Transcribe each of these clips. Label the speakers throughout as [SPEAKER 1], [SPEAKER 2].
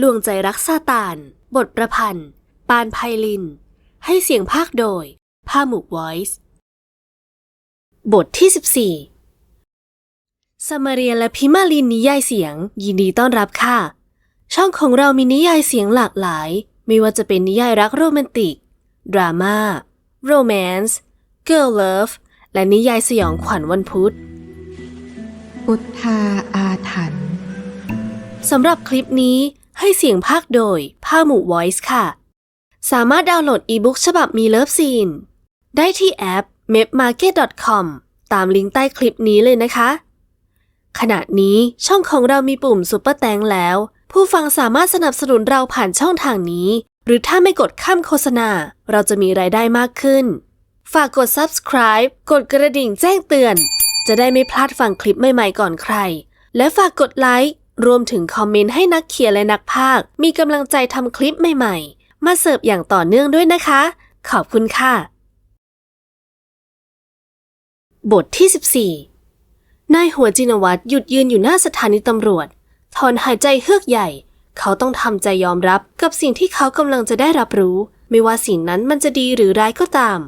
[SPEAKER 1] ลวงใจรักซาตาน บทประพันธ์ ปานไพลิน ให้เสียงภาคโดย ผ้าหมุก Voice บทที่ 14สมาเรียและพิมาลินนิยายเสียง ยินดีต้อนรับค่ะ ช่องของเรามีนิยายเสียงหลากหลาย ไม่ว่าจะเป็นนิยายรักโรแมนติก ดราม่า โรแมนส์ เกิร์ลเลิฟ และนิยายสยองขวัญวันพุธ
[SPEAKER 2] พุทธาอาถรรพ์
[SPEAKER 1] สำหรับคลิปนี้ ให้เสียงภาคโดยผ้าหมู่ Voice ค่ะ สามารถดาวน์โหลดอีบุ๊กฉบับมีเลิฟซีน ได้ที่แอป mapmarket.com ตามลิงก์ใต้คลิปนี้เลยนะคะ ขณะนี้ช่องของเรามีปุ่มซุปเปอร์แตงแล้ว ผู้ฟังสามารถสนับสนุนเราผ่านช่องทางนี้ หรือถ้าไม่กดข้ามโฆษณา เราจะมีรายได้มากขึ้น ฝากกด subscribe กดกระดิ่งแจ้งเตือน จะได้ไม่พลาดฟังคลิปใหม่ๆก่อนใคร และฝากกดไลค์ รวมถึงคอมเมนต์ให้นักเขียนและนักพากมีกำลังใจทำคลิปใหม่ๆ มาเสิร์ฟอย่างต่อเนื่องด้วยนะคะ ขอบคุณค่ะ บทที่ 14 นายหัวจินวัตรหยุดยืนอยู่หน้าสถานีตำรวจ ถอนหายใจเฮือกใหญ่ เขาต้องทำใจยอมรับกับสิ่งที่เขากำลังจะได้รับรู้ ไม่ว่าสิ่งนั้นมันจะดีหรือร้ายก็ตาม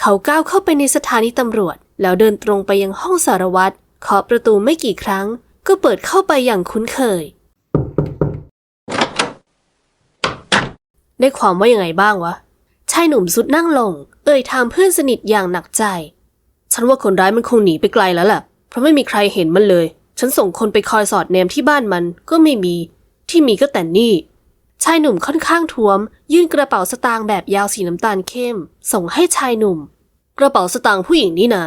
[SPEAKER 1] เขาก้าวเข้าไปในสถานีตำรวจ แล้วเดินตรงไปยังห้องสารวัตรเคาะประตูไม่กี่ครั้ง ก็เปิดเข้าไปอย่างคุ้นเคย ได้ความว่ายังไงบ้างวะ ชายหนุ่มสุดนั่งลง เอ่ยถามเพื่อนสนิทอย่างหนักใจ ฉันว่าคนร้ายมันคงหนีไปไกลแล้วล่ะ เพราะไม่มีใครเห็นมันเลย ฉันส่งคนไปคอยสอดแนมที่บ้านมันก็ไม่มี ที่มีก็แต่นี่ ชายหนุ่มค่อนข้างท้วม ยื่นกระเป๋าสตางค์แบบยาวสีน้ำตาลเข้ม ส่งให้ชายหนุ่ม กระเป๋าสตางค์ผู้หญิงนี่นะ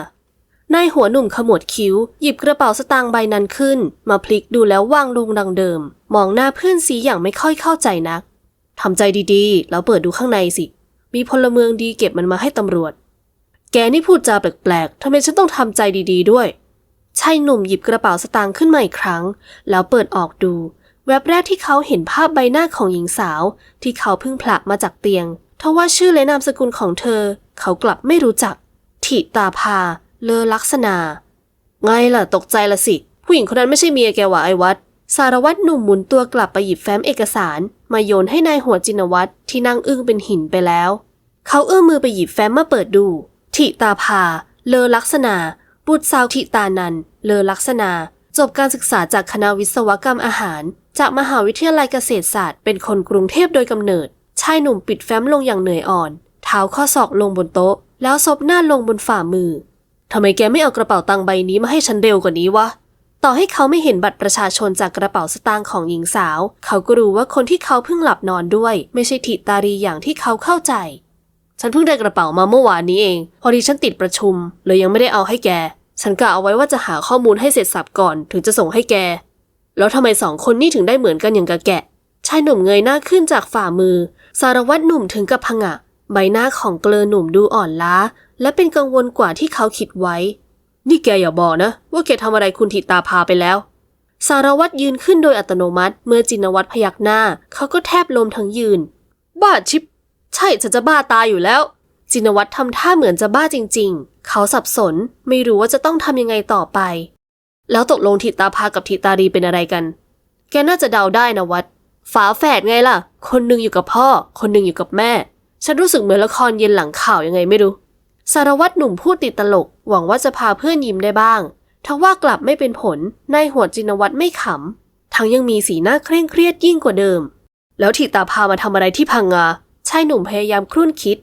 [SPEAKER 1] นายหัวหนุ่มขมวดคิ้ว หยิบกระเป๋าสตางค์ใบนั้นขึ้น มาพลิกดูแล้ววางลงดังเดิม มองหน้าเพื่อนสีอย่างไม่ค่อยเข้าใจนักทำใจดีๆ แล้วเปิดดูข้างในสิ มีพลเมืองดีเก็บมันมาให้ตำรวจ แกนี่พูดจาแปลกๆทำไมฉันต้องทำใจดีๆด้วยชายหนุ่มหยิบกระเป๋าสตางค์ขึ้นมาอีกครั้ง แล้วเปิดออกดู แวบแรกที่เขาเห็นภาพใบหน้าของหญิงสาว ที่เขาเพิ่งผละมาจากเตียงทว่าชื่อและนามสกุลของเธอ เขากลับไม่รู้จักถิตาภา เลอลักษณาไงล่ะตกใจละสิ ผู้หญิงคนนั้นไม่ใช่เมียแกว่าไอวัดสารวัตรหนุ่มหมุนตัวกลับไปหยิบแฟ้มเอกสาร มาโยนให้นายหัวจินวัตรที่นั่งอึ้งเป็นหินไปแล้ว เขาเอื้อมมือไปหยิบแฟ้มมาเปิดดูถิตาภา เลอลักษณาบุตรสาวถิตานัน เลอลักษณาจบการศึกษาจากคณะวิศวกรรมอาหาร จากมหาวิทยาลัยเกษตรศาสตร์ เป็นคนกรุงเทพโดยกำเนิด ชายหนุ่มปิดแฟ้มลงอย่างเหนื่อยอ่อน เท้าข้อศอกลงบนโต๊ะ แล้วซบหน้าลงบนฝ่ามือ ทำไมแกไม่เอากระเป๋าตังค์ใบนี้มาให้ฉันเร็วกว่านี้วะ ต่อให้เขาไม่เห็นบัตรประชาชนจากกระเป๋าสตางค์ของหญิงสาว เขาก็รู้ว่าคนที่เขาเพิ่งหลับนอนด้วย ไม่ใช่ถิตารีอย่างที่เขาเข้าใจ ฉันเพิ่งได้กระเป๋ามาเมื่อวานนี้เอง พอดีฉันติดประชุมเลยยังไม่ได้เอาให้แก ฉันกะเอาไว้ว่าจะหาข้อมูลให้เสร็จสับก่อนถึงจะส่งให้แก แล้วทำไมสองคนนี่ถึงได้เหมือนกันอย่างกะแกะ ชายหนุ่มเงยหน้าขึ้นจากฝ่ามือ สารวัตรหนุ่มถึงกับผงะ ใบหน้าของเกลอหนุ่มดูอ่อนล้า และเป็นกังวลกว่าที่เขาคิดไว้ นี่แกอย่าบอกนะ ว่าแกทำอะไรคุณถิตาพาไปแล้ว สารวัตรยืนขึ้นโดยอัตโนมัติ เมื่อจินวัตรพยักหน้า เขาก็แทบลมทั้งยืน บ้าชิบ ใช่ฉันจะบ้าตายอยู่แล้ว จินวัตรทำท่าเหมือนจะบ้าจริง ๆ เขาสับสน ไม่รู้ว่าจะต้องทำยังไงต่อไป แล้วตกลงถิตาพากับถิตารีเป็นอะไรกัน แกน่าจะเดาได้นะวัดฝาแฝดไงล่ะ คนหนึ่งอยู่กับพ่อ คนหนึ่งอยู่กับแม่ ฉันรู้สึกเหมือนละครเย็นหลังข่าวยังไงไม่รู้ สารวัตรหนุ่มพูดติดตลก หวังว่าจะพาเพื่อนยิ้มได้บ้างทว่ากลับไม่เป็นผลนายหัวจินวัตรไม่ขำ ทั้งยังมีสีหน้าเคร่งเครียดยิ่งกว่าเดิม แล้วถิตาพามาทำอะไรที่พังงาชายหนุ่มพยายามครุ่นคิด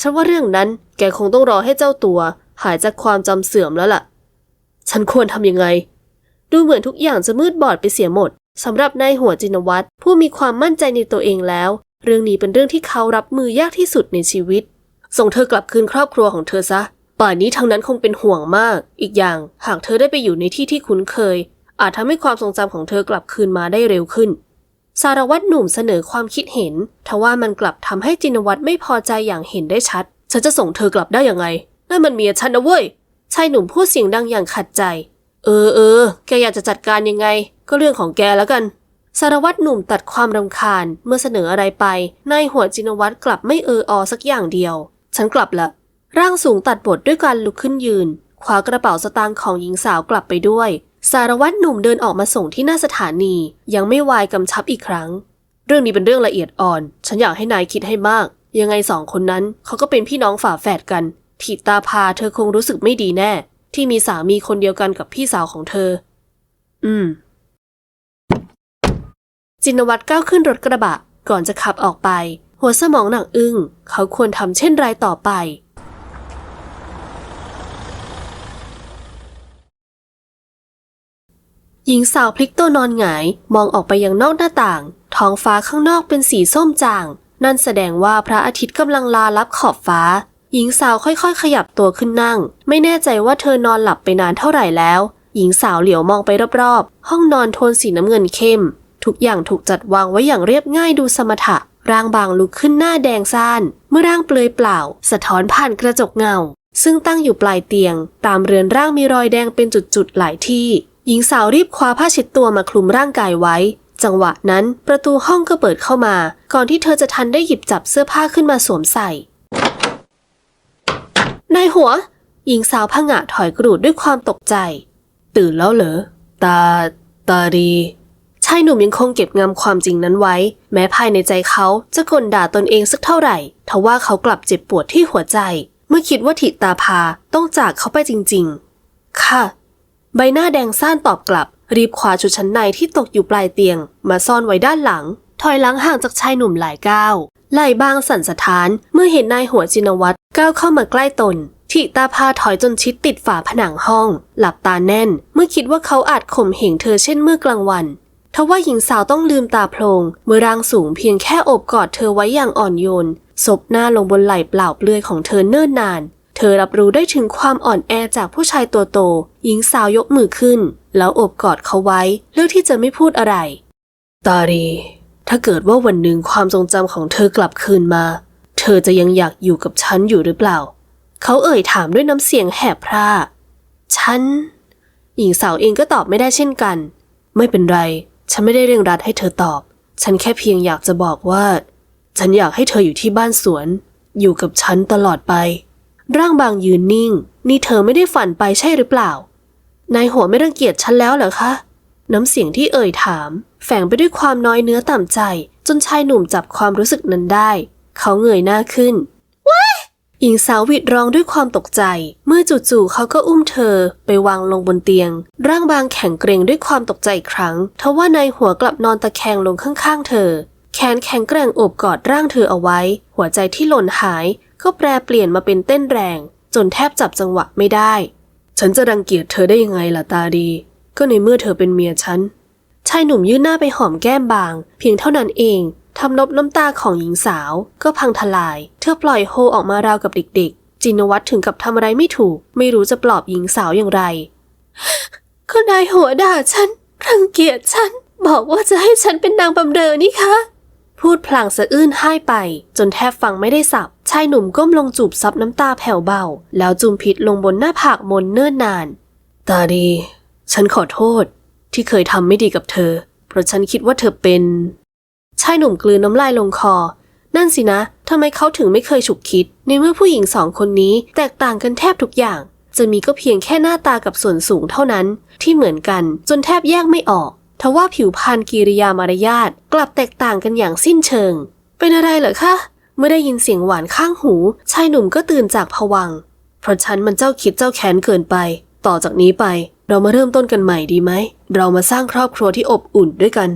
[SPEAKER 1] ฉันว่าเรื่องนั้นแกคงต้องรอให้เจ้าตัว หายจากความจำเสื่อมแล้วล่ะ ฉันควรทำยังไง ดูเหมือนทุกอย่างจะมืดบอดไปเสียหมดสำหรับนายหัวจินวัตรผู้มีความมั่นใจในตัวเองแล้ว เรื่องนี้เป็นเรื่องที่เขารับมือยากที่สุดในชีวิต ส่งเธอกลับคืนครอบครัวของเธอซะ ป่านนี้ทางนั้นคงเป็นห่วงมาก อีกอย่าง หากเธอได้ไปอยู่ในที่ที่คุ้นเคย อาจทำให้ความทรงจำของเธอกลับคืนมาได้เร็วขึ้น สารวัตรหนุ่มเสนอความคิดเห็นทว่ามันกลับทำให้จินวัตรไม่พอใจอย่างเห็นได้ชัด ฉันจะส่งเธอกลับได้ยังไงนั่นมันเมียฉันนะเว้ยชายหนุ่มพูดเสียงดังอย่างขัดใจ เออเออ แกอยากจะจัดการยังไง ก็เรื่องของแกแล้วกัน สารวัตรหนุ่มตัดความรำคาญเมื่อเสนออะไรไป นายหัวจินวัตรกลับไม่เอออสักอย่างเดียว ฉันกลับละ ร่างสูงตัดบทด้วยการลุกขึ้นยืนคว้ากระเป๋าสตางค์ของหญิงสาวกลับไปด้วย สารวัตรหนุ่มเดินออกมาส่งที่หน้าสถานี ยังไม่วายกำชับอีกครั้ง เรื่องนี้เป็นเรื่องละเอียดอ่อน ฉันอยากให้นายคิดให้มาก ยังไงสองคนนั้นเขาก็เป็นพี่น้องฝาแฝดกันถิตาพาเธอคงรู้สึกไม่ดีแน่ ที่มีสามีคนเดียวกันกับพี่สาวของเธอ อืม จินวัตรก้าวขึ้นรถกระบะก่อนจะขับออกไป หัวสมองหนักอึ้งเขาควรทำเช่นไรต่อไป หญิงสาวพลิกตัวนอนหงายมองออกไปยังนอกหน้าต่าง ท้องฟ้าข้างนอกเป็นสีส้มจาง นั่นแสดงว่าพระอาทิตย์กำลังลาลับขอบฟ้า หญิงสาวค่อยๆ ขยับตัวขึ้นนั่ง ไม่แน่ใจว่าเธอนอนหลับไปนานเท่าไหร่แล้ว หญิงสาวเหลียวมองไปรอบๆ ห้องนอนโทนสีน้ำเงินเข้ม ทุกอย่างถูกจัดวางไว้อย่างเรียบง่ายดูสมถะ ร่างบางลุกขึ้นหน้าแดงซ่าน เมื่อร่างเปลือยเปล่า สะท้อนผ่านกระจกเงา ซึ่งตั้งอยู่ปลายเตียง ตามเรือนร่างมีรอยแดงเป็นจุดๆหลายที่ หญิงสาวรีบคว้าผ้าเช็ดตัวมาคลุมร่างกายไว้ จังหวะนั้นประตูห้องก็เปิดเข้ามา ก่อนที่เธอจะทันได้หยิบจับเสื้อผ้าขึ้นมาสวมใส่นายหัว หญิงสาวผงะถอยกรูดด้วยความตกใจ ตื่นแล้วเหรอ ตา ตาดีายหนุ่มยังคงเก็บงำความจริงนั้นไว้ แม้ภายในใจเขาจะกลด่าตนเองสักเท่าไหร่ทว่าเขากลับเจ็บปวดที่หัวใจ เมื่อคิดว่าถิตาภาต้องจากเขาไปจริง ๆ ค่ะ ใบหน้าแดงซ่านตอบกลับ รีบคว้าชุดชั้นในที่ตกอยู่ปลายเตียง มาซ่อนไว้ด้านหลัง ถอยหลังห่างจากชายหนุ่มหลายก้าวไหลบางสั่นสะท้านเมื่อเห็นนายหัวจินวัตรก้าวเข้ามาใกล้ตนทิตาพาถอยจนชิดติดฝาผนังห้อง หลับตาแน่น เมื่อคิดว่าเขาอาจข่มเหงเธอเช่นเมื่อกลางวัน ทว่าหญิงสาวต้องลืมตาโพลงเมื่อร่างสูงเพียงแค่โอบกอดเธอไว้อย่างอ่อนโยนศพหน้าลงบนไหล่เปล่าเปลือยของเธอเนิ่นนาน เธอรับรู้ได้ถึงความอ่อนแอจากผู้ชายตัวโต หญิงสาวยกมือขึ้น แล้วโอบกอดเขาไว้เลือกที่จะไม่พูดอะไร ตารี ถ้าเกิดว่าวันหนึ่งความทรงจำของเธอกลับคืนมา เธอจะยังอยากอยู่กับฉันอยู่หรือเปล่า เขาเอ่ยถามด้วยน้ำเสียงแหบพร่าฉัน หญิงสาวเองก็ตอบไม่ได้เช่นกัน ไม่เป็นไร ฉันไม่ได้เร่งรัดให้เธอตอบ ฉันแค่เพียงอยากจะบอกว่า ฉันอยากให้เธออยู่ที่บ้านสวน อยู่กับฉันตลอดไป ร่างบางยืนนิ่ง นี่เธอไม่ได้ฝันไปใช่หรือเปล่า นายหัวไม่รังเกียจฉันแล้วเหรอคะ น้ำเสียงที่เอ่ยถาม แฝงไปด้วยความน้อยเนื้อต่ำใจ จนชายหนุ่มจับความรู้สึกนั้นได้ เขาเงยหน้าขึ้น หญิงสาวหวิดร้องด้วยความตกใจ เมื่อจู่ๆเขาก็อุ้มเธอไปวางลงบนเตียง ร่างบางแข็งเกรงด้วยความตกใจอีกครั้งทว่านายหัวกลับนอนตะแคงลงข้างๆ เธอ แขนแข็งแกร่งโอบกอดร่างเธอเอาไว้ หัวใจที่หล่นหาย ก็แปรเปลี่ยนมาเป็นเต้นแรง จนแทบจับจังหวะไม่ได้ ฉันจะรังเกียจเธอได้ยังไงล่ะตาดี ก็ในเมื่อเธอเป็นเมียฉันชายหนุ่มยื่นหน้าไปหอมแก้มบาง เพียงเท่านั้นเอง ทำนบน้ำตาของหญิงสาวก็พังทลาย เธอปล่อยโฮออกมาราวกับเด็กๆ จินวัตรถึงกับทำอะไรไม่ถูก ไม่รู้จะปลอบหญิงสาวอย่างไร ก็นายหัวด่าฉัน รังเกียจฉัน บอกว่าจะให้ฉันเป็นนางบำเรอนี่คะพูดพลางสะอื้นไห้ไป จนแทบฟังไม่ได้สับ ชายหนุ่มก้มลงจูบซับน้ำตาแผ่วเบา แล้วจุมพิษลงบนหน้าผากมนเนิ่นนาน ตาดี ฉันขอโทษ ที่เคยทำไม่ดีกับเธอ เพราะฉันคิดว่าเธอเป็น ชายหนุ่มกลืนน้ำลายลงคอ นั่นสินะทำไมเขาถึงไม่เคยฉุกคิด ในเมื่อผู้หญิงสองคนนี้แตกต่างกันแทบทุกอย่าง จะมีก็เพียงแค่หน้าตากับส่วนสูงเท่านั้น ที่เหมือนกันจนแทบแยกไม่ออกทว่าผิวพรรณกิริยามารยาทกลับแตกต่างกันอย่างสิ้นเชิง เป็นอะไรเหรอคะเมื่อได้ยินเสียงหวานข้างหู ชายหนุ่มก็ตื่นจากผวัง เพราะฉันมันเจ้าคิดเจ้าแค้นเกินไป ต่อจากนี้ไป เรามาเริ่มต้นกันใหม่ดีไหม เรามาสร้างครอบครัวที่อบอุ่นด้วยกัน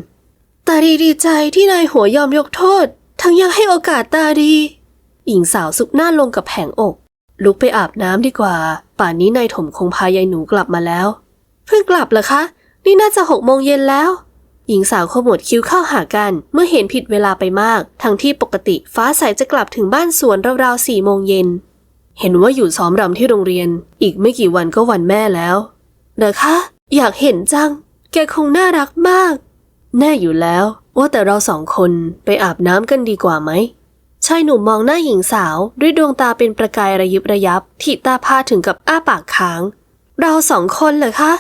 [SPEAKER 1] ตาดีดีใจที่นายหัวยอมยกโทษ ทั้งยังให้โอกาสตาดี หญิงสาวซุกหน้าลงกับแผงอก ลุกไปอาบน้ำดีกว่า ป่านนี้นายถมคงพายายหนูกลับมาแล้ว เพิ่งกลับเหรอคะ นี่น่าจะหกโมงเย็นแล้ว หญิงสาวขมวดคิ้วเข้าหากัน เมื่อเห็นผิดเวลาไปมาก ทั้งที่ปกติฟ้าใสจะกลับถึงบ้านสวนราวๆสี่โมงเย็น เห็นว่าอยู่ซ้อมรำที่โรงเรียน อีกไม่กี่วันก็วันแม่แล้วเหรอคะ อยากเห็นจัง แกคงน่ารักมาก แน่อยู่แล้ว ว่าแต่เราสองคนไปอาบน้ำกันดีกว่าไหมชายหนุ่มมองหน้าหญิงสาวด้วยดวงตาเป็นประกายระยิบระยับที่ตาพาถึงกับอ้าปากค้าง เราสองคนเหรอคะ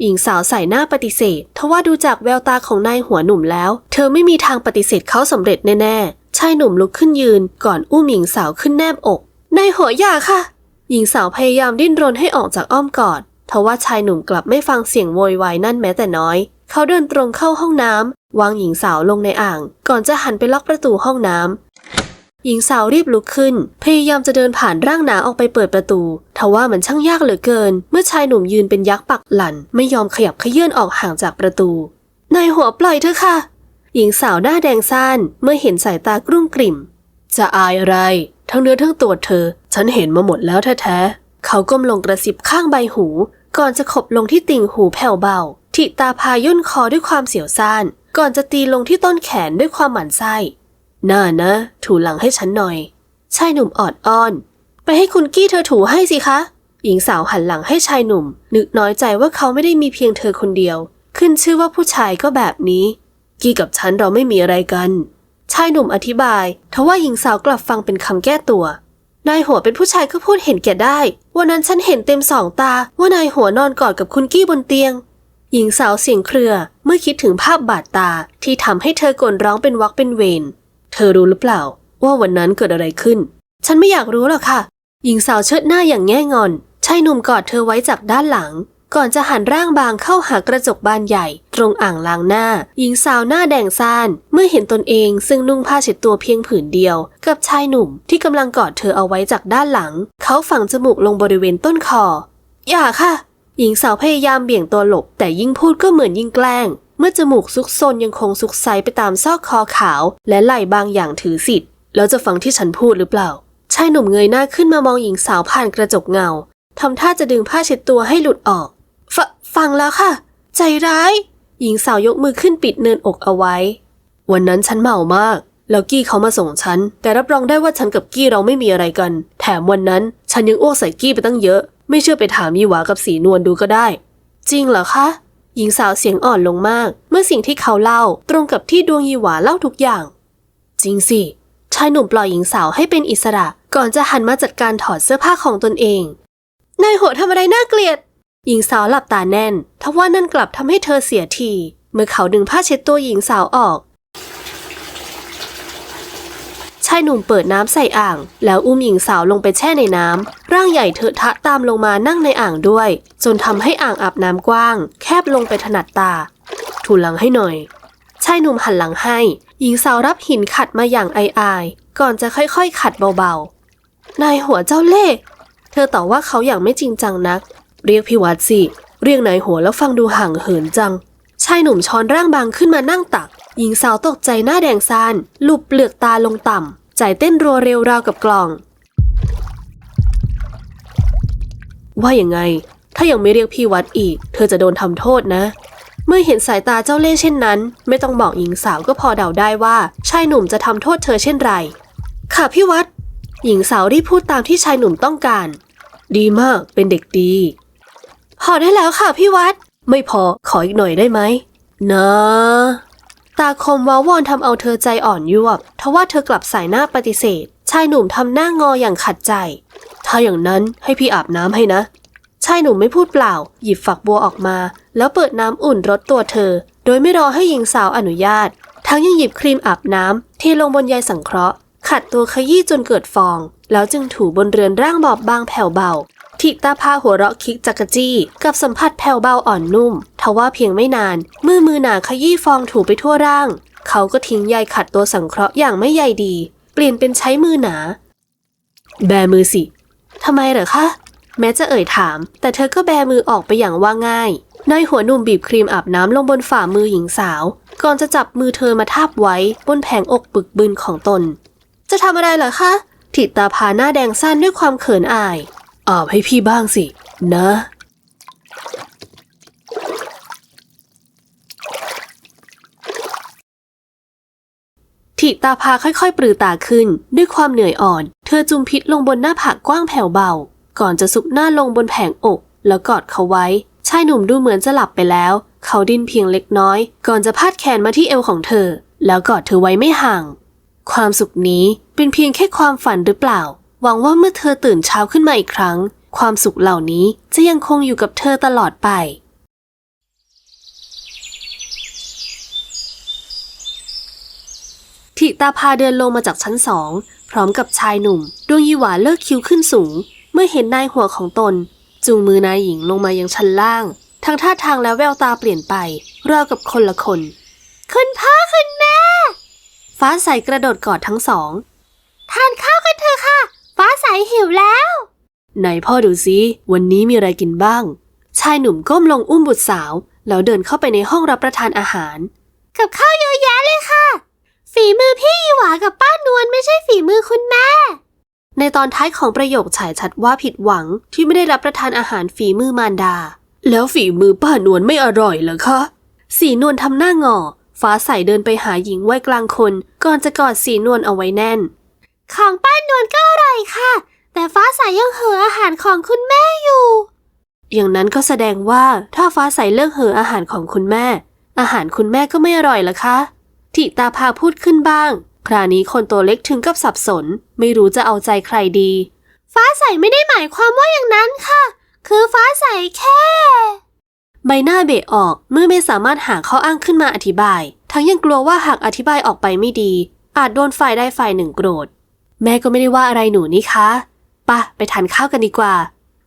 [SPEAKER 1] หญิงสาวใส่หน้าปฏิเสธทว่าดูจากแววตาของนายหัวหนุ่มแล้ว เธอไม่มีทางปฏิเสธเขาสำเร็จแน่ๆชายหนุ่มลุกขึ้นยืนก่อนอุ้มหญิงสาวขึ้นแนบอกนายหัวอย่าค่ะ หญิงสาวพยายามดิ้นรนให้ออกจากอ้อมกอดทว่าชายหนุ่มกลับไม่ฟังเสียงโวยวายนั่นแม้แต่น้อย เขาเดินตรงเข้าห้องน้ำวางหญิงสาวลงในอ่าง ก่อนจะหันไปล็อกประตูห้องน้ำหญิงสาวรีบลุกขึ้น พยายามจะเดินผ่านร่างหนาออกไปเปิดประตูทว่ามันช่างยากเหลือเกิน เมื่อชายหนุ่มยืนเป็นยักษ์ปักหลันไม่ยอมขยับเขยื่อนออกห่างจากประตูนายหัวปล่อยเถอะค่ะ หญิงสาวหน้าแดงซ่านเมื่อเห็นสายตากรุ่มกริ่ม จะอายอะไร ทั้งเนื้อทั้งตัวเธอ ฉันเห็นมาหมดแล้วแท้ๆเขาก้มลงกระซิบข้างใบหู ก่อนจะขบลงที่ติ่งหูแผ่วเบา ทิตาพาย่นคอด้วยความเสียวซ่าน ก่อนจะตีลงที่ต้นแขนด้วยความหมั่นไส้น่านะ ถูหลังให้ฉันหน่อยชายหนุ่มออดอ้อน ไปให้คุณกี้เธอถูให้สิคะ หญิงสาวหันหลังให้ชายหนุ่ม นึกน้อยใจว่าเขาไม่ได้มีเพียงเธอคนเดียว ขึ้นชื่อว่าผู้ชายก็แบบนี้ กี้กับฉันเราไม่มีอะไรกันชายหนุ่มอธิบายทว่าหญิงสาวกลับฟังเป็นคำแก้ตัว นายหัวเป็นผู้ชายก็พูดเห็นแก่ได้ วันนั้นฉันเห็นเต็มสองตาว่านายหัวนอนกอดกับคุณกี้บนเตียง หญิงสาวเสียงเครือเมื่อคิดถึงภาพบาดตาที่ทำให้เธอกลนร้องเป็นวักเป็นเวรเธอรู้หรือเปล่า ว่าวันนั้นเกิดอะไรขึ้น ฉันไม่อยากรู้หรอกค่ะ หญิงสาวเชิดหน้าอย่างแง่งอนชายหนุ่มกอดเธอไว้จากด้านหลัง ก่อนจะหันร่างบางเข้าหากระจกบานใหญ่ ตรงอ่างล้างหน้า หญิงสาวหน้าแดงซ่านเมื่อเห็นตนเองซึ่งนุ่งผ้าเช็ดตัวเพียงผืนเดียว กับชายหนุ่มที่กำลังกอดเธอเอาไว้จากด้านหลัง เขาฝังจมูกลงบริเวณต้นคอ อย่าค่ะ หญิงสาวพยายามเบี่ยงตัวหลบ แต่ยิ่งพูดก็เหมือนยิ่งแกล้ง เมื่อจมูกซุกซนยังคงซุกไซไปตามซอกคอขาว และไหล่บางอย่างถือสิทธิ์แล้วจะฟังที่ฉันพูดหรือเปล่าชายหนุ่มเงยหน้าขึ้นมามองหญิงสาวผ่านกระจกเงาทำท่าจะดึงผ้าเช็ดตัวให้หลุดออกฟฟังแล้วค่ะ ใจร้าย หญิงสาวยกมือขึ้นปิดเนินอกเอาไว้ วันนั้นฉันเมามาก แล้วกี้เขามาส่งฉัน แต่รับรองได้ว่าฉันกับกี้เราไม่มีอะไรกัน แถมวันนั้น ฉันยังอ้วกใส่กี้ไปตั้งเยอะ ไม่เชื่อไปถามยีหวากับสีนวลดูก็ได้ จริงเหรอคะ หญิงสาวเสียงอ่อนลงมาก เมื่อสิ่งที่เขาเล่าตรงกับที่ดวงยีหวาเล่าทุกอย่าง จริงสิชายหนุ่มปล่อยหญิงสาวให้เป็นอิสระ ก่อนจะหันมาจัดการถอดเสื้อผ้าของตนเองนายโหดทำอะไรน่าเกลียด หญิงสาวหลับตาแน่นทว่านั่นกลับทำให้เธอเสียที เมื่อเขาดึงผ้าเช็ดตัวหญิงสาวออก ชายหนุ่มเปิดน้ำใส่อ่าง แล้วอุ้มหญิงสาวลงไปแช่ในน้ำ ร่างใหญ่เถอะทะตามลงมานั่งในอ่างด้วย จนทำให้อ่างอาบน้ำกว้าง แคบลงไปถนัดตา ถูหลังให้หน่อย ชายหนุ่มหันหลังให้ หญิงสาวรับหินขัดมาอย่างอายๆ ก่อนจะค่อยๆ ขัดเบาๆ นายหัวเจ้าเล่ห์ เธอตอบว่าเขาอย่างไม่จริงจังนัก เรียกพี่วัดสิ เรียกนายหัวแล้วฟังดูห่างเหินจัง ชายหนุ่มช้อนร่างบางขึ้นมานั่งตัก หญิงสาวตกใจหน้าแดงซานลูบเปลือกตาลงต่ำใจเต้นรัวเร็วราวกับกล่อง ว่าอย่างไง ถ้ายังไม่เรียกพี่วัดอีก เธอจะโดนทำโทษนะ เมื่อเห็นสายตาเจ้าเล่ห์เช่นนั้น ไม่ต้องบอกหญิงสาวก็พอเดาได้ว่า ชายหนุ่มจะทำโทษเธอเช่นไร ค่ะพี่วัด หญิงสาวรีบพูดตามที่ชายหนุ่มต้องการ ดีมากเป็นเด็กดี พอได้แล้วค่ะพี่วัด ไม่พอขออีกหน่อยได้ไหมนะ ตาคมว้าวอนทำเอาเธอใจอ่อนยวบทว่าเธอกลับสายหน้าปฏิเสธ ชายหนุ่มทำหน้างออย่างขัดใจ ถ้าอย่างนั้นให้พี่อาบน้ำให้นะ ชายหนุ่มไม่พูดเปล่า หยิบฝักบัวออกมา แล้วเปิดน้ำอุ่นรดตัวเธอ โดยไม่รอให้หญิงสาวอนุญาต ทั้งยังหยิบครีมอาบน้ำเทลงบนใยสังเคราะห์ ขัดตัวขยี้จนเกิดฟอง แล้วจึงถูบนเรือนร่างบอบบางแผ่วเบาทิตาพาหัวเราะคิกจักรจี้ กับสัมผัสแผ่วเบาอ่อนนุ่ม ทว่าเพียงไม่นานเมื่อมือหนาขยี้ฟองถูไปทั่วร่าง เขาก็ทิ้งใยขัดตัวสังเคราะห์อย่างไม่ใยดี เปลี่ยนเป็นใช้มือหนา แบมือสิทำไมเหรอคะ แม้จะเอ่ยถาม แต่เธอก็แบมือออกไปอย่างว่าง่ายนายหัวหนุ่มบีบครีมอาบน้ำลงบนฝ่ามือหญิงสาว ก่อนจะจับมือเธอมาทาบไว้บนแผงอกปึกบึนของตน จะทำอะไรเหรอคะถิตาพาหน้าแดงสั้นด้วยความเขินอายอาบให้พี่บ้างสิ นะ ทิตาพาค่อยๆ ปรือตาขึ้น ด้วยความเหนื่อยอ่อน เธอจุมพิษลงบนหน้าผากกว้างแผ่วเบา ก่อนจะซุกหน้าลงบนแผงอก แล้วกอดเขาไว้ ชายหนุ่มดูเหมือนจะหลับไปแล้ว เขาดิ้นเพียงเล็กน้อย ก่อนจะพาดแขนมาที่เอวของเธอ แล้วกอดเธอไว้ไม่ห่าง ความสุขนี้เป็นเพียงแค่ความฝันหรือเปล่า หวังว่าเมื่อเธอตื่นเช้าขึ้นมาอีกครั้ง ความสุขเหล่านี้จะยังคงอยู่กับเธอตลอดไป ทิตาพาเดินลงมาจากชั้นสอง พร้อมกับชายหนุ่ม ดวงยีหวาเลิกคิ้วขึ้นสูง เมื่อเห็นนายหัวของตน จูงมือนายหญิงลงมายังชั้นล่างทั้งท่าทางและแววตาเปลี่ยนไปราวกับคนละคน คุณพ่อคุณแม่ ฟ้าใสกระโดดกอดทั้งสอง ทานข้าวกันเถอะค่ะ ฟ้าใสหิวแล้ว ไหนพ่อดูซิวันนี้มีอะไรกินบ้าง ชายหนุ่มก้มลงอุ้มบุตรสาว แล้วเดินเข้าไปในห้องรับประทานอาหาร กับข้าวเยอะแยะเลยค่ะ ฝีมือพี่อีหวากับป้านวลไม่ใช่ฝีมือคุณแม่ ในตอนท้ายของประโยคฉายชัดว่าผิดหวังที่ไม่ได้รับประทานอาหารฝีมือมารดา แล้วฝีมือป้านวลไม่อร่อยเหรอคะสีนวลทำหน้างอ ฟ้าใสเดินไปหาหญิงวัยกลางคน ก่อนจะกอดสีนวลเอาไว้แน่น ของป้านวลก็อร่อยค่ะ แต่ฟ้าใสยังเห่ออาหารของคุณแม่อยู่ อย่างนั้นก็แสดงว่าถ้าฟ้าใสเลิกเห่ออาหารของคุณแม่ อาหารคุณแม่ก็ไม่อร่อยละคะ ทิตาพาพูดขึ้นบ้าง คราวนี้คนตัวเล็กถึงกับสับสน ไม่รู้จะเอาใจใครดี ฟ้าใสไม่ได้หมายความว่าอย่างนั้นค่ะ คือฟ้าใสแค่ ใบหน้าเบะออกเมื่อไม่สามารถหาข้ออ้างขึ้นมาอธิบาย ทั้งยังกลัวว่าหากอธิบายออกไปไม่ดี อาจโดนฝ่ายใดฝ่ายหนึ่งโกรธ แม่ก็ไม่ได้ว่าอะไรหนูนี่คะปะไปทานข้าวกันดีกว่า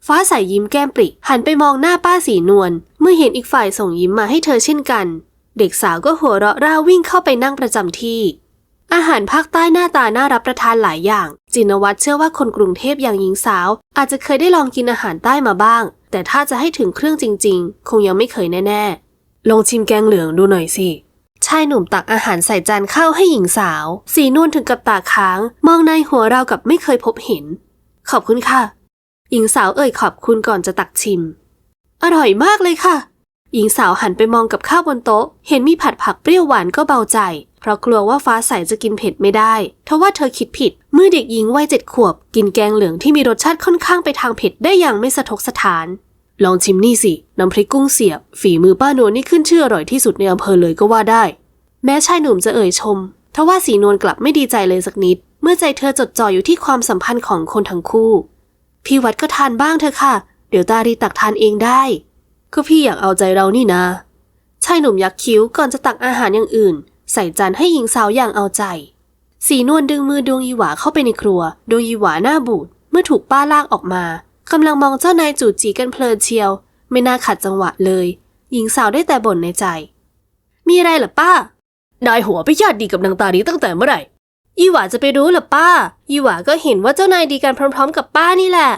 [SPEAKER 1] ฟ้าใสยิ้มแก้มปริหันไปมองหน้าป้าสีนวลเมื่อเห็นอีกฝ่ายส่งยิ้มมาให้เธอเช่นกัน เด็กสาวก็หัวเราะร่าวิ่งเข้าไปนั่งประจำที่ อาหารภาคใต้หน้าตาน่ารับประทานหลายอย่าง จินวัตรเชื่อว่าคนกรุงเทพอย่างหญิงสาว อาจจะเคยได้ลองกินอาหารใต้มาบ้าง แต่ถ้าจะให้ถึงเครื่องจริง ๆ คงยังไม่เคยแน่ๆ ลองชิมแกงเหลืองดูหน่อยสิชายหนุ่มตักอาหารใส่จานข้าวให้หญิงสาว สีนวลถึงกับตาค้าง มองในหัวเรากับไม่เคยพบเห็น ขอบคุณค่ะ หญิงสาวเอ่ยขอบคุณก่อนจะตักชิม อร่อยมากเลยค่ะ หญิงสาวหันไปมองกับข้าวบนโต๊ะ เห็นมีผัดผักเปรี้ยวหวานก็เบาใจ เพราะกลัวว่าฟ้าใสจะกินเผ็ดไม่ได้ทว่าเธอคิดผิด เมื่อเด็กหญิงวัยเจ็ดขวบ กินแกงเหลืองที่มีรสชาติค่อนข้างไปทางเผ็ดได้อย่างไม่สะทกสถาน ลองชิมนี่สิ น้ำพริกกุ้งเสียบ ฝีมือป้านวลนี่ขึ้นชื่ออร่อยที่สุดในอำเภอเลยก็ว่าได้ แม้ชายหนุ่มจะเอ่ยชมทว่าสีนวลกลับไม่ดีใจเลยสักนิด เมื่อใจเธอจดจ่ออยู่ที่ความสัมพันธ์ของคนทั้งคู่ พี่วัดก็ทานบ้างเถอะค่ะ เดี๋ยวตารีตักทานเองได้ ก็พี่อยากเอาใจเรานี่นะชายหนุ่มยักคิ้วก่อนจะตักอาหารอย่างอื่น ใส่จานให้หญิงสาวอย่างเอาใจ สีนวลดึงมือดวงยีหวาเข้าไปในครัว ดวงยีหวาหน้าบูดเมื่อถูกป้าลากออกมากำลังมองเจ้านายจู่จีกันเพลินเชียว ไม่น่าขัดจังหวะเลย หญิงสาวได้แต่บ่นในใจ มีอะไรหรอป้านายหัวไปญาติดีกับนางตาดีตั้งแต่เมื่อไหร่ยีหวาจะไปรู้หรอป้ายีหวาก็เห็นว่าเจ้านายดีกันพร้อม ๆ กับป้านี่แหละ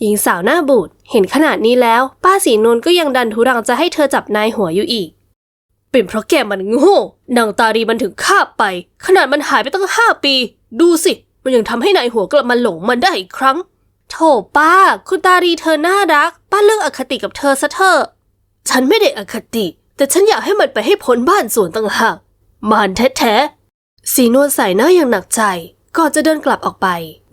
[SPEAKER 1] หญิงสาวหน้าบูดเห็นขนาดนี้แล้ว ป้าสีนวลก็ยังดันทุรังจะให้เธอจับนายหัวอยู่อีก เป็นเพราะแกมันโง่นางตาดีมันถึงฆ่าไป ขนาดมันหายไปตั้งห้าปี ดูสิ มันยังทำให้นายหัวกลับมาหลงมันได้อีกครั้ง โถป้า คุณตาดีเธอน่ารัก ป้าเลิกอคติกับเธอซะเถอะฉันไม่ได้อคติ แต่ฉันอยากให้มันไปให้พ้นบ้านสวนต่างหากมานแท้ๆสีนวลใส่หน้าอย่างหนักใจ ก่อนจะเดินกลับออกไป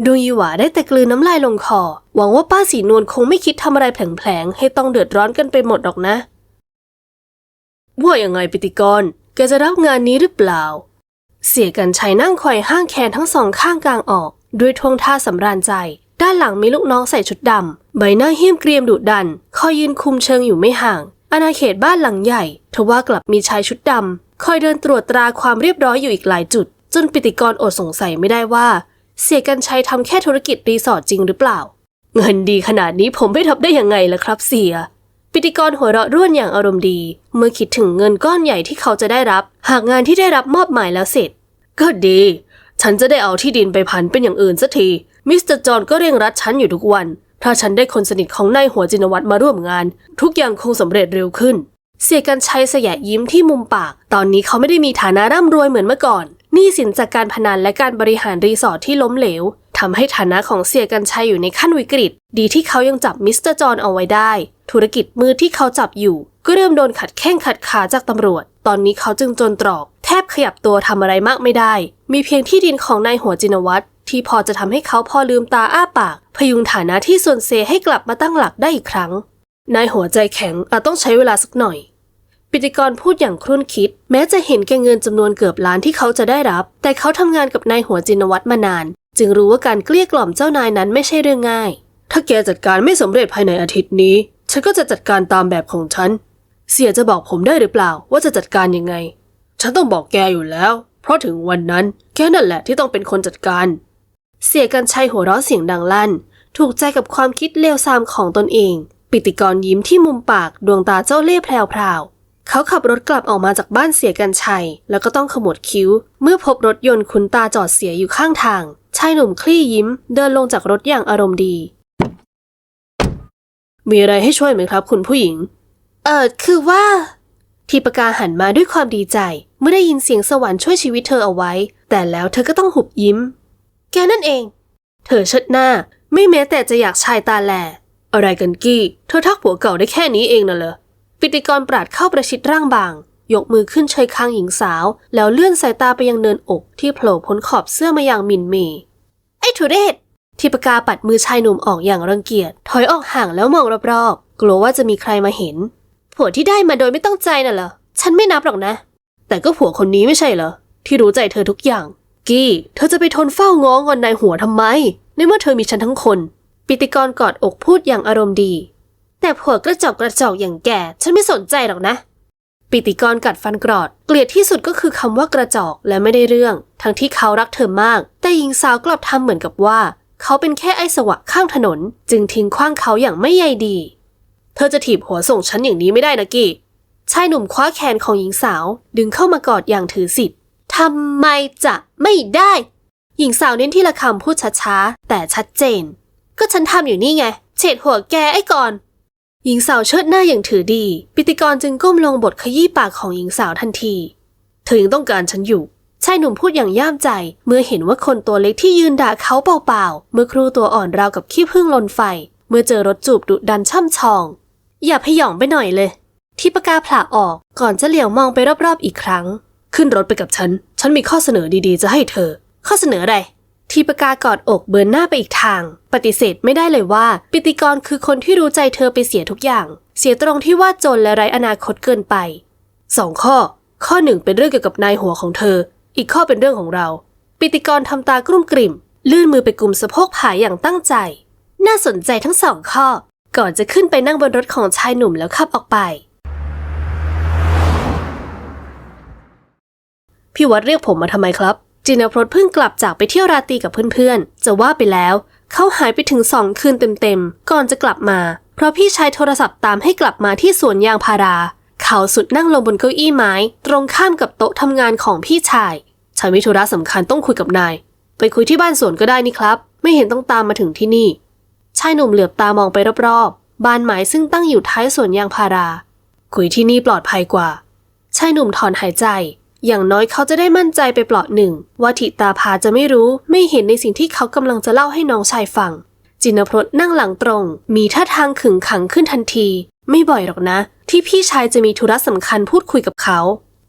[SPEAKER 1] ดวงยีหวาได้แต่กลืนน้ำลายลงคอ หวังว่าป้าสีนวลคงไม่คิดทำอะไรแผลงๆให้ต้องเดือดร้อนกันไปหมดหรอกนะ ว่าอยังไงปิติกรแกจะรับงานนี้หรือเปล่า เสียกันชัยนั่งไขว่ห้างแขนทั้งสองข้างกลางออก ด้วยท่วงท่าสำราญใจ ด้านหลังมีลูกน้องใส่ชุดดำใบหน้าเหี้ยมเกรียมดุดัน คอยยืนคุมเชิงอยู่ไม่ห่างอาณาเขตบ้านหลังใหญ่ทว่ากลับมีชายชุดดำคอยเดินตรวจตราความเรียบร้อยอยู่อีกหลายจุด จนปิติกรอดสงสัยไม่ได้ว่า เสียกันชัยทำแค่ธุรกิจรีสอร์ทจริงหรือเปล่า เงินดีขนาดนี้ผมไม่ทำได้ยังไงล่ะครับเสีย ปิติกรหัวเราะร่วนอย่างอารมณ์ดี เมื่อคิดถึงเงินก้อนใหญ่ที่เขาจะได้รับ หากงานที่ได้รับมอบหมายแล้วเสร็จ ก็ดี ฉันจะได้เอาที่ดินไปพันเป็นอย่างอื่นสักที มิสเตอร์จอห์นก็เร่งรัดฉันอยู่ทุกวัน ถ้าฉันได้คนสนิทของนายหัวจินวัตรมาร่วมงาน ทุกอย่างคงสำเร็จเร็วขึ้นเสียกันชัยสยะยิ้มที่มุมปาก ตอนนี้เขาไม่ได้มีฐานะร่ำรวยเหมือนเมื่อก่อน หนี้สินจากการพนันและการบริหารรีสอร์ทที่ล้มเหลวทำให้ฐานะของเสียกันชัยอยู่ในขั้นวิกฤต ดีที่เขายังจับมิสเตอร์จอนเอาไว้ได้ ธุรกิจมือที่เขาจับอยู่ ก็เริ่มโดนขัดแข้งขัดขาจากตำรวจ ตอนนี้เขาจึงจนตรอก แทบขยับตัวทำอะไรมากไม่ได้ มีเพียงที่ดินของนายหัวจินวัตรที่พอจะทำให้เขาพอลืมตาอ้าปาก พยุงฐานะที่ส่วนเซให้กลับมาตั้งหลักได้อีกครั้งนายหัวใจแข็งอาจต้องใช้เวลาสักหน่อย ปิติกรพูดอย่างครุ่นคิด แม้จะเห็นแก่เงินจำนวนเกือบล้านที่เขาจะได้รับ แต่เขาทำงานกับนายหัวจินวัตรมานาน จึงรู้ว่าการเกลี้ยกล่อมเจ้านายนั้นไม่ใช่เรื่องง่าย ถ้าแกจัดการไม่สำเร็จภายในอาทิตย์นี้ ฉันก็จะจัดการตามแบบของฉัน เสียจะบอกผมได้หรือเปล่า ว่าจะจัดการยังไง ฉันต้องบอกแกอยู่แล้ว เพราะถึงวันนั้นแกนั่นแหละที่ต้องเป็นคนจัดการ เสียกันชัยหัวเราะเสียงดังลั่น ถูกใจกับความคิดเลวทรามของตนเอง ปิติกรยิ้มที่มุมปากดวงตาเจ้าเล่ห์แพรว เขาขับรถกลับออกมาจากบ้านเสียกันชัย แล้วก็ต้องขมวดคิ้ว เมื่อพบรถยนต์คุณตาจอดเสียอยู่ข้างทาง ชายหนุ่มคลี่ยิ้ม เดินลงจากรถอย่างอารมณ์ดี มีอะไรให้ช่วยไหมครับ คุณผู้หญิง เออคือว่า ทีปกาหันมาด้วยความดีใจ เมื่อได้ยินเสียงสวรรค์ช่วยชีวิตเธอเอาไว้ แต่แล้วเธอก็ต้องหุบยิ้ม แกนั่นเอง เธอเชิดหน้า ไม่แม้แต่จะอยากชายตาแหลอะไรกันกี้ เธอทักผัวเก่าได้แค่นี้เองน่ะเหรอ ปิติกรปราดเข้าประชิดร่างบาง ยกมือขึ้นเชยคางหญิงสาว แล้วเลื่อนสายตาไปยังเนินอกที่โผล่พ้นขอบเสื้อมาอย่างมินเมย์ไอ้ทุเรศทิปกาปัดมือชายหนุ่มออกอย่างรังเกียจ ถอยออกห่างแล้วมองรอบๆ กลัวว่าจะมีใครมาเห็น ผัวที่ได้มาโดยไม่ต้องใจน่ะเหรอ ฉันไม่นับหรอกนะ แต่ก็ผัวคนนี้ไม่ใช่เหรอ ที่รู้ใจเธอทุกอย่าง กี้ เธอจะไปทนเฝ้าง้องอนนายหัวทำไม ในเมื่อเธอมีฉันทั้งคน ปิติกรกอดอกพูดอย่างอารมณ์ดี แต่ผัวกระจอกกระจอกอย่างแกฉันไม่สนใจหรอกนะ ปิติกรกัดฟันกรอด เกลียดที่สุดก็คือคำว่ากระจอกและไม่ได้เรื่อง ทั้งที่เขารักเธอมาก แต่หญิงสาวกลับทำเหมือนกับว่า เขาเป็นแค่ไอ้สวะข้างถนน จึงทิ้งขว้างเขาอย่างไม่ใยดี เธอจะถีบหัวส่งฉันอย่างนี้ไม่ได้นะกี้ชายหนุ่มคว้าแขนของหญิงสาวดึงเข้ามากอดอย่างถือสิทธิ์ทำไมจะไม่ได้ หญิงสาวเน้นที่ละคำพูดช้าๆแต่ชัดเจน ก็ฉันทำอยู่นี่ไง เฉดหัวแกไอ้ก่อน หญิงสาวเชิดหน้าอย่างถือดี ปิติกรจึงก้มลงบทขยี้ปากของหญิงสาวทันที เธอยังต้องการฉันอยู่ชายหนุ่มพูดอย่างย่ามใจ เมื่อเห็นว่าคนตัวเล็กที่ยืนด่าเขาเปล่าๆ เมื่อครูตัวอ่อนราวกับขี้ผึ้งลนไฟ เมื่อเจอรถจูบดุดันช่ำชอง อย่าพยองไปหน่อยเลย ที่ปากกาผละออกก่อนจะเหลียวมองไปรอบๆอีกครั้ง ขึ้นรถไปกับฉัน ฉันมีข้อเสนอดีๆ จะให้เธอ ข้อเสนออะไร ทีปกากอดอกเบินหน้าไปอีกทาง ปฏิเสธไม่ได้เลยว่า ปิติกรคือคนที่รู้ใจเธอไปเสียทุกอย่าง เสียตรงที่ว่าจนและไร้อนาคตเกินไปสองข้อ ข้อหนึ่งเป็นเรื่องเกี่ยวกับนายหัวของเธอ อีกข้อเป็นเรื่องของเรา ปิติกรทำตากรุ่มกริ่ม ลื่นมือไปกุมสะโพกผายอย่างตั้งใจ น่าสนใจทั้งสองข้อ ก่อนจะขึ้นไปนั่งบนรถของชายหนุ่มแล้วขับออกไปพี่วัดเรียกผมมาทำไมครับ จินพรตเพิ่งกลับจากไปเที่ยวราตรีกับเพื่อนๆ จะว่าไปแล้ว เขาหายไปถึงสองคืนเต็มๆ ก่อนจะกลับมา เพราะพี่ชายโทรศัพท์ตามให้กลับมาที่สวนยางพารา เขาสุดนั่งลงบนเก้าอี้ไม้ ตรงข้ามกับโต๊ะทำงานของพี่ชาย ฉันมีธุระสำคัญต้องคุยกับนาย ไปคุยที่บ้านสวนก็ได้นี่ครับ ไม่เห็นต้องตามมาถึงที่นี่ ชายหนุ่มเหลือบตามองไปรอบๆ บ้านไม้ซึ่งตั้งอยู่ท้ายสวนยางพารา คุยที่นี่ปลอดภัยกว่า ชายหนุ่มถอนหายใจ อย่างน้อยเขาจะได้มั่นใจไปเปลอดหนึ่ง ว่าทิตาพาจะไม่รู้ไม่เห็นในสิ่งที่เขากำลังจะเล่าให้น้องชายฟัง จินพรตนั่งหลังตรง มีท่าทางขึงขังขึ้นทันที ไม่บ่อยหรอกนะ ที่พี่ชายจะมีธุระสำคัญพูดคุยกับเขา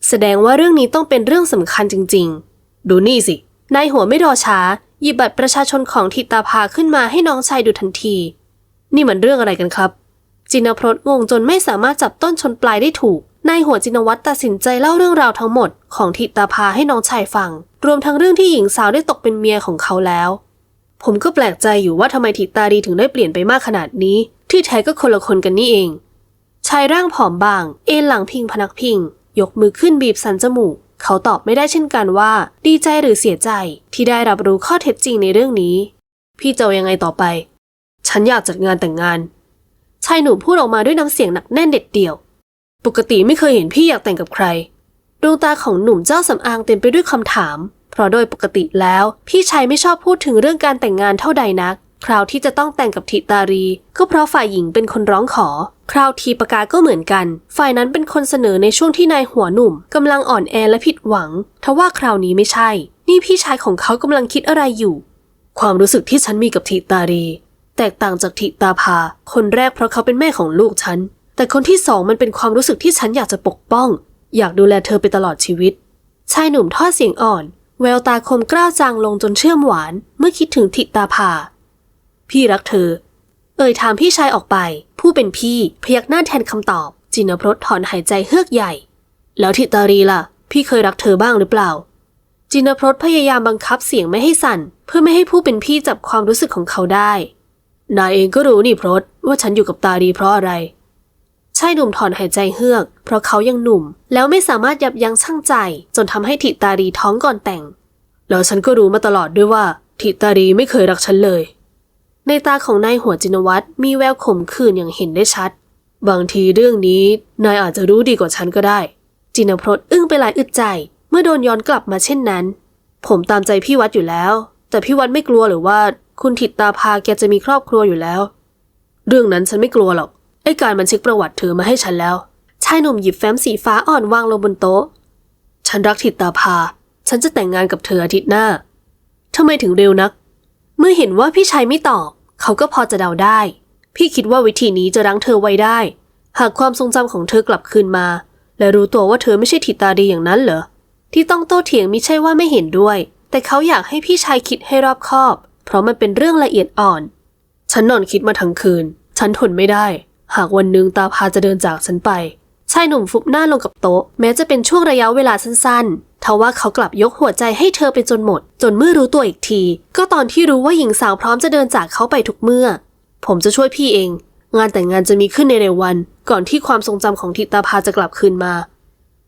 [SPEAKER 1] แสดงว่าเรื่องนี้ต้องเป็นเรื่องสำคัญจริง ๆ ดูนี่สินายหัวไม่รอช้า หยิบบัตรประชาชนของทิตาพาขึ้นมาให้น้องชายดูทันที นี่มันเรื่องอะไรกันครับ จินพรตงงจนไม่สามารถจับต้นชนปลายได้ถูก นายหัวจินวัตรตัดสินใจเล่าเรื่องราวทั้งหมดของทิตาพาให้น้องชายฟัง รวมทั้งเรื่องที่หญิงสาวได้ตกเป็นเมียของเขาแล้ว ผมก็แปลกใจอยู่ว่าทำไมทิตาดีถึงได้เปลี่ยนไปมากขนาดนี้ ที่แท้ก็คนละคนกันนี่เอง ชายร่างผอมบาง เอ็นหลังพิงพนักพิง ยกมือขึ้นบีบสันจมูก เขาตอบไม่ได้เช่นกันว่า ดีใจหรือเสียใจ ที่ได้รับรู้ข้อเท็จจริงในเรื่องนี้ พี่จะเอายังไงต่อไป ฉันอยากจัดงานแต่งงาน ชายหนุ่มพูดออกมาด้วยน้ำเสียงหนักแน่นเด็ดเดี่ยว ปกติไม่เคยเห็นพี่อยากแต่งกับใคร ดวงตาของหนุ่มเจ้าสำอางเต็มไปด้วยคำถาม เพราะโดยปกติแล้ว พี่ชายไม่ชอบพูดถึงเรื่องการแต่งงานเท่าใดนัก คราวที่จะต้องแต่งกับทิตารี ก็เพราะฝ่ายหญิงเป็นคนร้องขอ คราวทีปากาก็เหมือนกัน ฝ่ายนั้นเป็นคนเสนอในช่วงที่นายหัวหนุ่มกำลังอ่อนแอและผิดหวัง ทว่าคราวนี้ไม่ใช่ นี่พี่ชายของเขากำลังคิดอะไรอยู่ ความรู้สึกที่ฉันมีกับทิตารี แตกต่างจากทิตาภา คนแรกเพราะเขาเป็นแม่ของลูกฉัน แต่คนที่สองมันเป็นความรู้สึกที่ฉันอยากจะปกป้อง อยากดูแลเธอไปตลอดชีวิต ชายหนุ่มทอดเสียงอ่อน แววตาคมกล้าวจางลงจนเชื่อมหวาน เมื่อคิดถึงทิตาภา พี่รักเธอ เอ่ยถามพี่ชายออกไป ผู้เป็นพี่พยักหน้าแทนคำตอบ จินพรตถอนหายใจเฮือกใหญ่ แล้วทิตารีล่ะ พี่เคยรักเธอบ้างหรือเปล่า จินพรตพยายามบังคับเสียงไม่ให้สั่น เพื่อไม่ให้ผู้เป็นพี่จับความรู้สึกของเขาได้ นายเองก็รู้นี่พรตว่าฉันอยู่กับตาดีเพราะอะไร ชายหนุ่มถอนหายใจเฮือก เพราะเขายังหนุ่ม แล้วไม่สามารถยับยั้งชั่งใจ จนทำให้ทิตารีท้องก่อนแต่ง แล้วฉันก็รู้มาตลอดด้วยว่าทิตารีไม่เคยรักฉันเลย ในตาของนายหัวจินวัตรมีแววขมขื่นอย่างเห็นได้ชัด บางทีเรื่องนี้นายอาจจะรู้ดีกว่าฉันก็ได้ จินพรตอึ้งไปหลายอึดใจ เมื่อโดนย้อนกลับมาเช่นนั้น ผมตามใจพี่วัดอยู่แล้ว แต่พี่วัดไม่กลัวหรือว่าคุณถิตตาพาแกจะมีครอบครัวอยู่แล้ว เรื่องนั้นฉันไม่กลัวหรอก ไอ้การบันทึกประวัติเธอมาให้ฉันแล้ว ชายหนุ่มหยิบแฟ้มสีฟ้าอ่อนวางลงบนโต๊ะ ฉันรักถิตตาพาฉันจะแต่งงานกับเธออาทิตย์หน้า ทำไมถึงเร็วนัก เมื่อเห็นว่าพี่ชายไม่ตอบ เขาก็พอจะเดาได้ พี่คิดว่าวิธีนี้จะรั้งเธอไว้ได้ หากความทรงจำของเธอกลับคืนมา และรู้ตัวว่าเธอไม่ใช่ถิตาดีอย่างนั้นเหรอ ที่ต้องโต้เถียงมิใช่ว่าไม่เห็นด้วย แต่เขาอยากให้พี่ชายคิดให้รอบคอบ เพราะมันเป็นเรื่องละเอียดอ่อน ฉันนอนคิดมาทั้งคืน ฉันทนไม่ได้ หากวันหนึ่งตาพาจะเดินจากฉันไป ชายหนุ่มฟุบหน้าลงกับโต๊ะ แม้จะเป็นช่วงระยะเวลาสั้นๆทว่าเขากลับยกหัวใจให้เธอไปจนหมด จนเมื่อรู้ตัวอีกที ก็ตอนที่รู้ว่าหญิงสาวพร้อมจะเดินจากเขาไปทุกเมื่อ ผมจะช่วยพี่เอง งานแต่งงานจะมีขึ้นในเร็ววัน ก่อนที่ความทรงจำของทิตาพาจะกลับคืนมา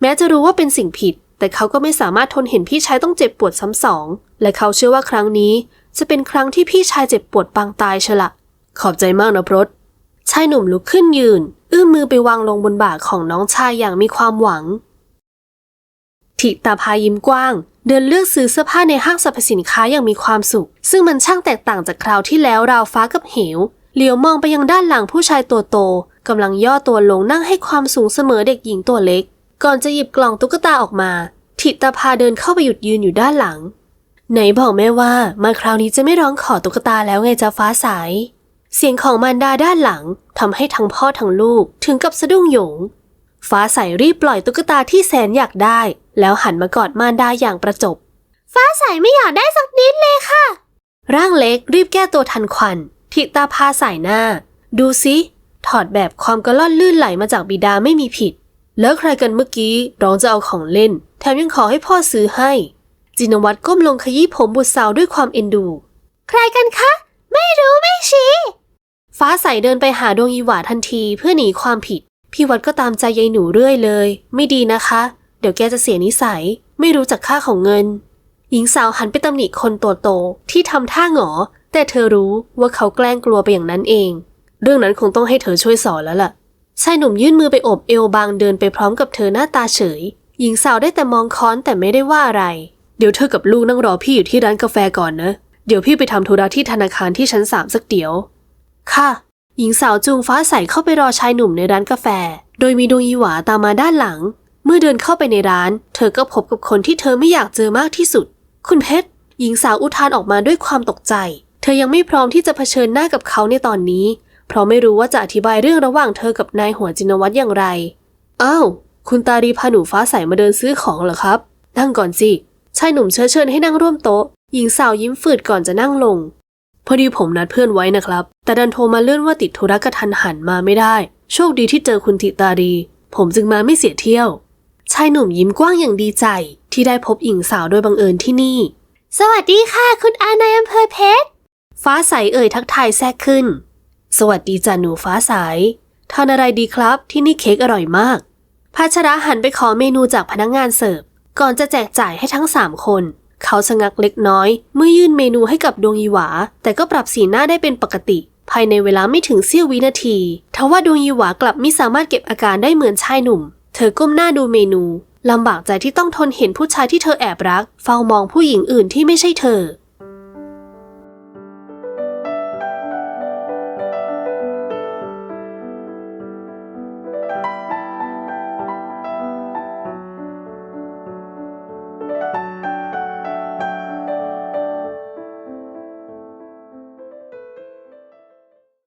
[SPEAKER 1] แม้จะรู้ว่าเป็นสิ่งผิด แต่เขาก็ไม่สามารถทนเห็นพี่ชายต้องเจ็บปวดซ้ำสอง และเขาเชื่อว่าครั้งนี้ จะเป็นครั้งที่พี่ชายเจ็บปวดปางตายเชละขอบใจมากนะพรต ชายหนุ่มลุกขึ้นยืน เอื้อมมือไปวางลงบนบ่าของน้องชายอย่างมีความหวังทิตาพายิ้มกว้าง เดินเลือกซื้อเสื้อผ้าในห้างสรรพสินค้าอย่างมีความสุข ซึ่งมันช่างแตกต่างจากคราวที่แล้วราวฟ้ากับเหว เหลียวมองไปยังด้านหลังผู้ชายตัวโตกำลังย่อตัวลงนั่งให้ความสูงเสมอเด็กหญิงตัวเล็ก ก่อนจะหยิบกล่องตุ๊กตาออกมาทิตาพาเดินเข้าไปหยุดยืนอยู่ด้านหลัง ไหนบอกแม่ว่ามาคราวนี้จะไม่ร้องขอตุ๊กตาแล้วไงจ๊ะฟ้าใส เสียงของมารดาด้านหลังทำให้ทั้งพ่อทั้งลูกถึงกับสะดุ้งโหยง ฟ้าใสรีบปล่อยตุ๊กตาที่แสนอยากได้ แล้วหันมากอดมารดาอย่างประจบ ฟ้าใสไม่อยากได้สักนิดเลยค่ะ ร่างเล็กรีบแก้ตัวทันควันทิตาพาใส่หน้า ดูสิถอดแบบความกระล่อนลื่นไหลมาจากบิดาไม่มีผิด แล้วใครกันเมื่อกี้ร้องจะเอาของเล่น แถมยังขอให้พ่อซื้อให้ จินวัตรก้มลงขยี้ผมบุตรสาวด้วยความเอ็นดู ใครกันคะ ไม่รู้ไม่ชี้ ฟ้าใสเดินไปหาดวงอีหวาทันทีเพื่อหนีความผิด พี่วัดก็ตามใจยายหนูเรื่อยเลย ไม่ดีนะคะ เดี๋ยวแกจะเสียนิสัย ไม่รู้จักค่าของเงิน หญิงสาวหันไปตำหนิคนตัวโตที่ทำท่าหงอ แต่เธอรู้ว่าเขาแกล้งกลัวไปอย่างนั้นเอง เรื่องนั้นคงต้องให้เธอช่วยสอนแล้วล่ะชายหนุ่มยื่นมือไปอบเอวบางเดินไปพร้อมกับเธอหน้าตาเฉย หญิงสาวได้แต่มองค้อนแต่ไม่ได้ว่าอะไร เดี๋ยวเธอกับลูกนั่งรอพี่อยู่ที่ร้านกาแฟก่อนนะ เดี๋ยวพี่ไปทำธุระที่ธนาคารที่ชั้นสามสักเดี๋ยว ค่ะ หญิงสาวจูงฟ้าใสเข้าไปรอชายหนุ่มในร้านกาแฟ โดยมีดวงอีหวาตามมาด้านหลัง เมื่อเดินเข้าไปในร้าน เธอก็พบกับคนที่เธอไม่อยากเจอมากที่สุด คุณเพชร หญิงสาวอุทานออกมาด้วยความตกใจ เธอยังไม่พร้อมที่จะเผชิญหน้ากับเขาในตอนนี้ เพราะไม่รู้ว่าจะอธิบายเรื่องระหว่างเธอกับนายหัวจินวัตรอย่างไร อ้าว คุณตารีพาหนูฟ้าใสมาเดินซื้อของเหรอครับ นั่งก่อนสิ ชายหนุ่มเชื้อเชิญให้นั่งร่วมโต๊ะ หญิงสาวยิ้มฝืดก่อนจะนั่งลง พอดีผมนัดเพื่อนไว้นะครับ แต่ดันโทรมาเลื่อนว่าติดธุระกระทันหันมาไม่ได้ โชคดีที่เจอคุณติตาดี ผมจึงมาไม่เสียเที่ยว ชายหนุ่มยิ้มกว้างอย่างดีใจ ที่ได้พบหญิงสาวโดยบังเอิญที่นี่ สวัสดีค่ะ คุณอานายอำเภอเพชร ฟ้าใสเอ่ยทักทายแทรกขึ้น สวัสดีจ้ะหนูฟ้าใสทานอะไรดีครับ ที่นี่เค้กอร่อยมาก พัชระหันไปขอเมนูจากพนักงานเสิร์ฟก่อนจะแจกจ่ายให้ทั้งสามคน เขาสะงักเล็กน้อย เมื่อยื่นเมนูให้กับดวงยีหวา แต่ก็ปรับสีหน้าได้เป็นปกติ ภายในเวลาไม่ถึงเสี้ยววินาทีทว่าดวงยีหวากลับไม่สามารถเก็บอาการได้เหมือนชายหนุ่ม เธอก้มหน้าดูเมนูลำบากใจที่ต้องทนเห็นผู้ชายที่เธอแอบรัก เฝ้ามองผู้หญิงอื่นที่ไม่ใช่เธอ